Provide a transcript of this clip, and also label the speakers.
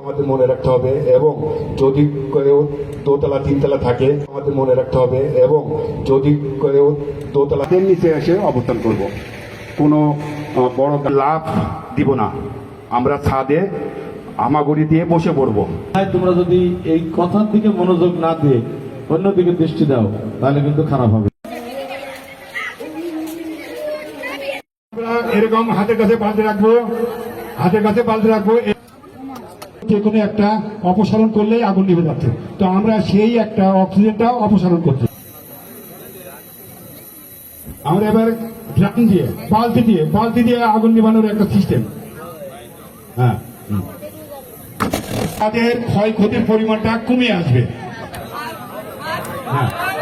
Speaker 1: আমাদের মনে রাখতে হবে এবং যদি কেউ দোতলা তিনতলা থাকে আমাদের মনে রাখতে হবে এবং যদি কেউ দোতলা
Speaker 2: নিচে এসে অবস্থান করব। কোনো বড় লাভ দিব না। আমরা ছাদে হামাগুড়ি দিয়ে বসে পড়ব।
Speaker 3: তোমরা যদি এই কথার দিকে মনোযোগ না দিয়ে অন্যদিকে দৃষ্টি দাও, তাহলে কিন্তু খারাপ হবে।
Speaker 2: এরকম হাতের কাছে বালতি রাখব, হাতের কাছে বালতি রাখব যে কোনো একটা অপসারণ করলেই আগুন নিভে যাচ্ছে। তো আমরা সেই একটা অক্সিজেনটা অপসারণ করছি। আমরা এবার ড্রাম দিয়ে, বালতি দিয়ে বালতি দিয়ে আগুন নিভানোর একটা সিস্টেম হ্যাঁ তাদের ক্ষয়ক্ষতির পরিমাণটা কমে আসবে। হ্যাঁ সুন্দর